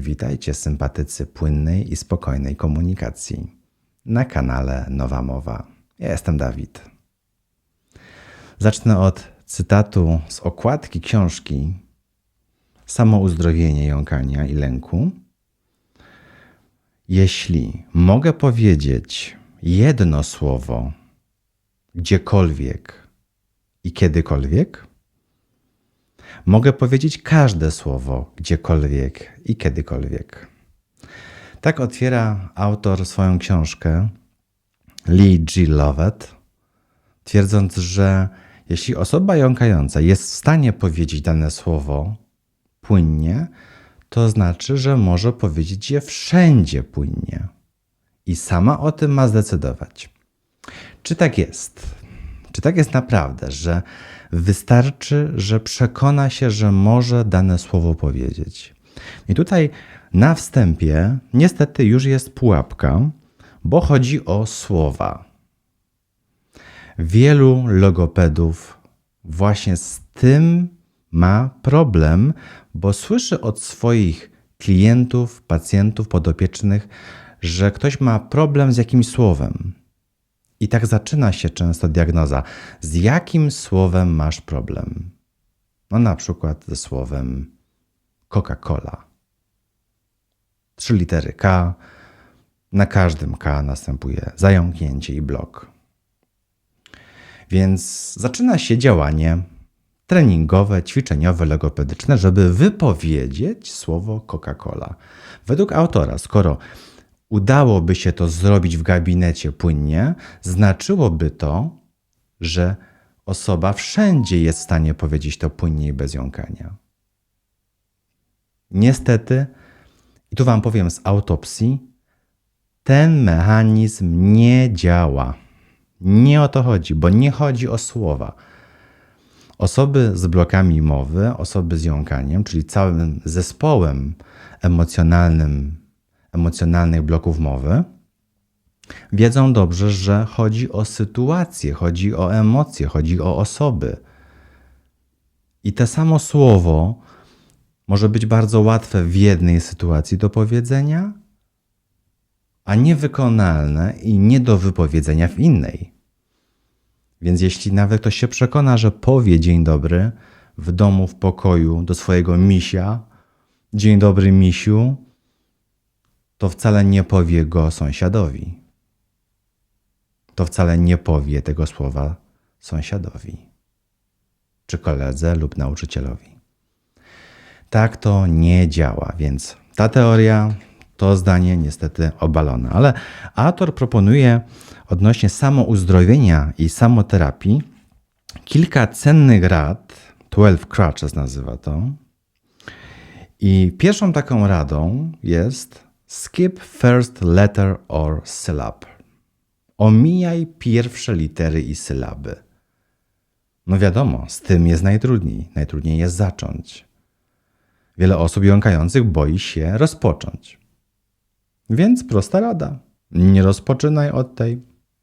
Witajcie sympatycy płynnej i spokojnej komunikacji na kanale Nowa Mowa. Ja jestem Dawid. Zacznę od cytatu z okładki książki Samouzdrowienie jąkania i lęku. Jeśli mogę powiedzieć jedno słowo gdziekolwiek i kiedykolwiek, mogę powiedzieć każde słowo gdziekolwiek i kiedykolwiek. Tak otwiera autor swoją książkę Lee G. Lovett, twierdząc, że jeśli osoba jąkająca jest w stanie powiedzieć dane słowo płynnie, to znaczy, że może powiedzieć je wszędzie płynnie. I sama o tym ma zdecydować. Czy tak jest? Czy tak jest naprawdę, że wystarczy, że przekona się, że może dane słowo powiedzieć? I tutaj na wstępie niestety już jest pułapka, bo chodzi o słowa. Wielu logopedów właśnie z tym ma problem, bo słyszy od swoich klientów, pacjentów, podopiecznych, że ktoś ma problem z jakimś słowem. I tak zaczyna się często diagnoza. Z jakim słowem masz problem? No na przykład ze słowem Coca-Cola. Trzy litery K. Na każdym K następuje zająknięcie i blok. Więc zaczyna się działanie treningowe, ćwiczeniowe, logopedyczne, żeby wypowiedzieć słowo Coca-Cola. Według autora, skoro udałoby się to zrobić w gabinecie płynnie, znaczyłoby to, że osoba wszędzie jest w stanie powiedzieć to płynnie i bez jąkania. Niestety, i tu Wam powiem z autopsji, ten mechanizm nie działa. Nie o to chodzi, bo nie chodzi o słowa. Osoby z blokami mowy, osoby z jąkaniem, czyli całym zespołem emocjonalnym, emocjonalnych bloków mowy, wiedzą dobrze, że chodzi o sytuację, chodzi o emocje, chodzi o osoby. I to samo słowo może być bardzo łatwe w jednej sytuacji do powiedzenia, a niewykonalne i nie do wypowiedzenia w innej. Więc jeśli nawet ktoś się przekona, że powie dzień dobry w domu, w pokoju do swojego misia, dzień dobry misiu, to wcale nie powie go sąsiadowi. To wcale nie powie tego słowa sąsiadowi, czy koledze lub nauczycielowi. Tak to nie działa, więc ta teoria to zdanie niestety obalone. Ale autor proponuje odnośnie samouzdrowienia i samoterapii kilka cennych rad, 12 crutches nazywa to. I pierwszą taką radą jest skip first letter or syllab. Omijaj pierwsze litery i sylaby. No wiadomo, z tym jest najtrudniej. Najtrudniej jest zacząć. Wiele osób jąkających boi się rozpocząć. Więc prosta rada. Nie rozpoczynaj od tej,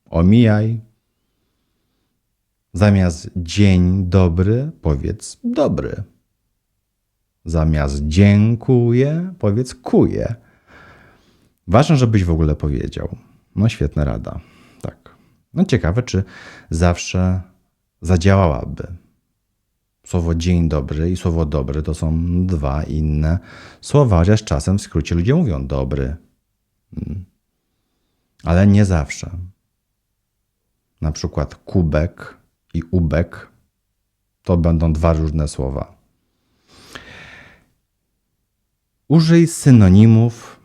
omijaj. Zamiast dzień dobry, powiedz dobry. Zamiast dziękuję, powiedz kuję. Ważne, żebyś w ogóle powiedział. No świetna rada. Tak. No ciekawe, czy zawsze zadziałałaby. Słowo dzień dobry i słowo dobry to są dwa inne słowa, chociaż czasem w skrócie ludzie mówią dobry. Hmm. Ale nie zawsze. Na przykład kubek i ubek to będą dwa różne słowa. Użyj synonimów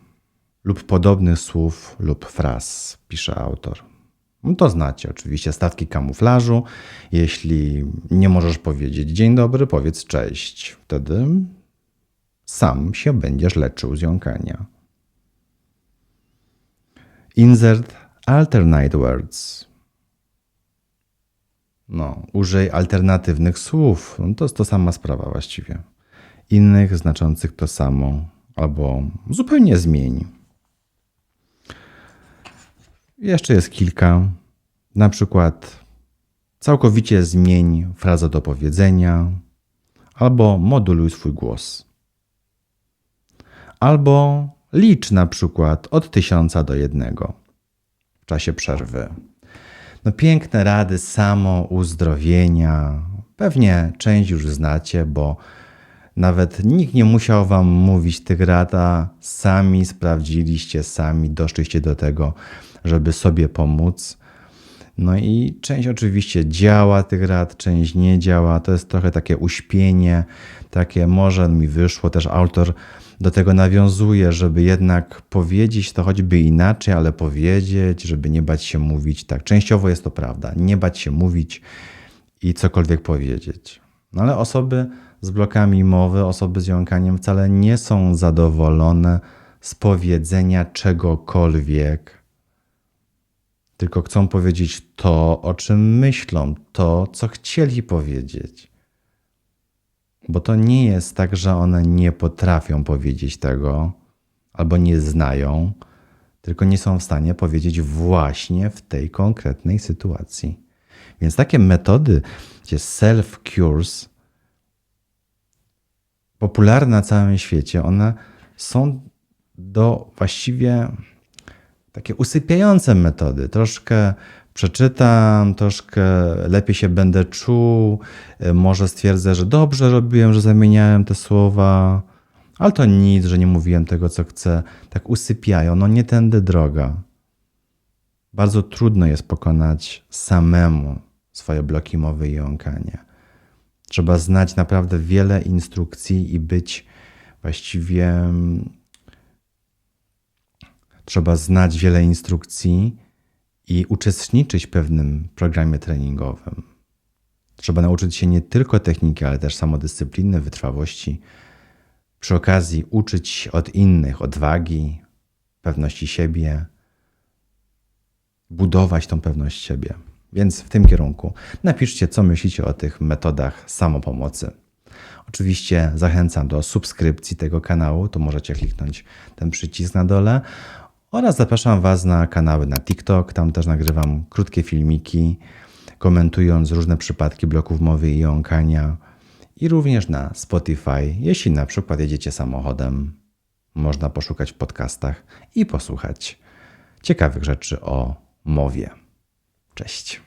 lub podobnych słów lub fraz, pisze autor. No to znacie oczywiście stawki kamuflażu. Jeśli nie możesz powiedzieć dzień dobry, powiedz cześć. Wtedy sam się będziesz leczył z jąkania. Insert alternate words. No, użyj alternatywnych słów. No to jest to sama sprawa właściwie. Innych znaczących to samo, albo zupełnie zmień. Jeszcze jest kilka. Na przykład całkowicie zmień frazę do powiedzenia albo moduluj swój głos. Albo licz na przykład od tysiąca do jednego w czasie przerwy. No piękne rady samouzdrowienia. Pewnie część już znacie, bo nawet nikt nie musiał wam mówić tych rad, a sami sprawdziliście, sami doszliście do tego, żeby sobie pomóc. No i część oczywiście działa tych rad, część nie działa. To jest trochę takie uśpienie, takie może mi wyszło. Też autor do tego nawiązuje, żeby jednak powiedzieć to choćby inaczej, ale powiedzieć, żeby nie bać się mówić. Tak, częściowo jest to prawda. Nie bać się mówić i cokolwiek powiedzieć. No ale osoby z blokami mowy, osoby z jąkaniem wcale nie są zadowolone z powiedzenia czegokolwiek tylko chcą powiedzieć to, o czym myślą, to, co chcieli powiedzieć. Bo to nie jest tak, że one nie potrafią powiedzieć tego albo nie znają, tylko nie są w stanie powiedzieć właśnie w tej konkretnej sytuacji. Więc takie metody, gdzie self-cures, popularne na całym świecie, one są do właściwie takie usypiające metody. Troszkę przeczytam, troszkę lepiej się będę czuł, e, może stwierdzę, że dobrze robiłem, że zamieniałem te słowa, ale to nic, że nie mówiłem tego, co chcę. Tak usypiają, no nie tędy droga. Bardzo trudno jest pokonać samemu swoje bloki mowy i jąkanie. Trzeba znać naprawdę wiele instrukcji i być właściwie trzeba znać wiele instrukcji i uczestniczyć w pewnym programie treningowym. Trzeba nauczyć się nie tylko techniki, ale też samodyscypliny, wytrwałości. Przy okazji uczyć od innych odwagi, pewności siebie, budować tą pewność siebie. Więc w tym kierunku napiszcie, co myślicie o tych metodach samopomocy. Oczywiście zachęcam do subskrypcji tego kanału, tu możecie kliknąć ten przycisk na dole oraz zapraszam Was na kanały na TikTok, tam też nagrywam krótkie filmiki, komentując różne przypadki bloków mowy i jąkania. I również na Spotify, jeśli na przykład jedziecie samochodem, można poszukać w podcastach i posłuchać ciekawych rzeczy o mowie. Cześć.